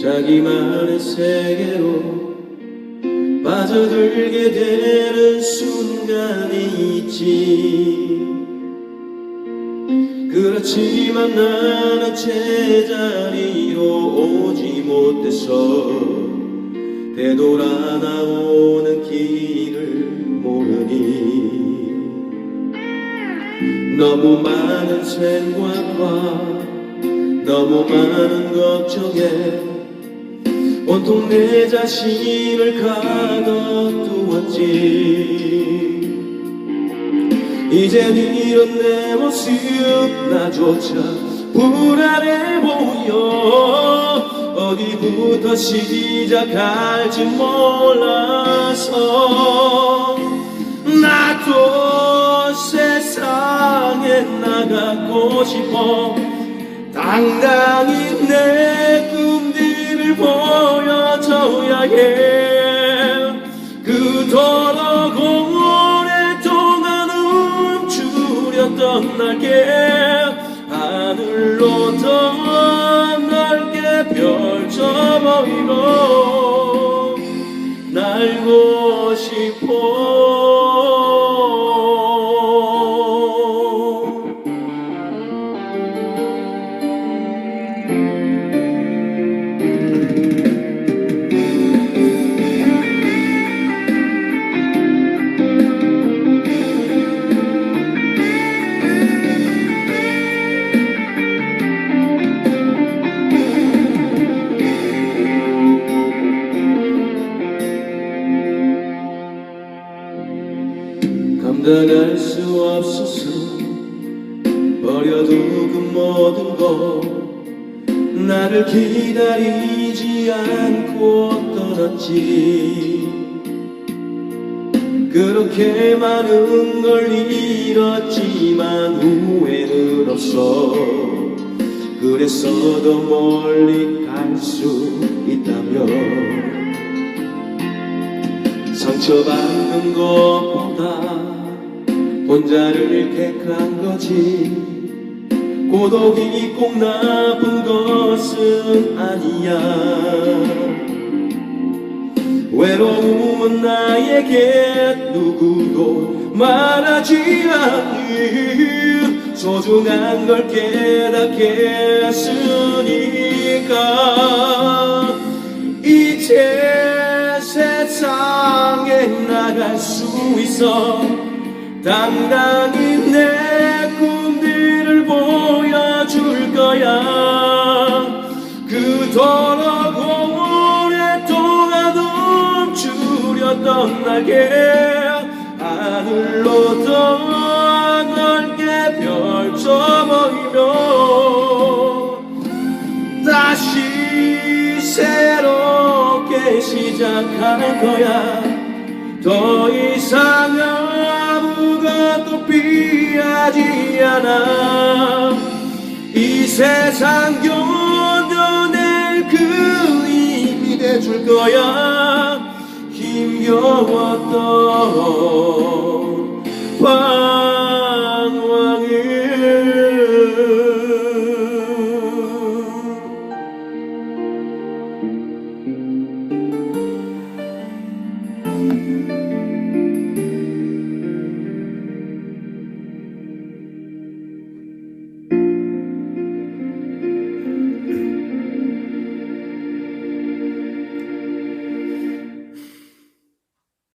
자기만의 세계로 빠져들게 되는 순간이 있지. 그렇지만 나는 제자리로 오지 못해서 되돌아 나오는 길을 모르니. 너무 많은 생각과 너무 많은 걱정에 온통 내 자신을 가둬두었지. 이젠 이런 내 모습 나조차 불안해 보여. 어디부터 시작할지 몰라서. 나도 세상에 나가고 싶어. 당당히 내 날개 하늘로 더 넓게 펼쳐 보이고 날고 싶어 감당할 수 없어서 버려두고 모든 것 나를 기다리지 않고 떠났지. 그렇게 많은 걸 잃었지만 후회는 없어. 그래서 더 멀리 갈 수 있다면 상처받는 것보다 혼자를 택한 거지. 고독이 꼭 나쁜 것은 아니야. 외로움은 나에게 누구도 말하지 않는 소중한 걸 깨닫게 했으니까. 이제 세상에 나갈 수 있어 당당히 내 꿈들을 보여줄 거야. 그토록 오랫동안 움츠렸던 날개 하늘로 더 넓게 펼쳐 보이며 다시 새롭게 시작할 거야. 더 하지 않아. 이 세상 견뎌낼 그 힘이 돼줄 거야. 힘겨웠던 밤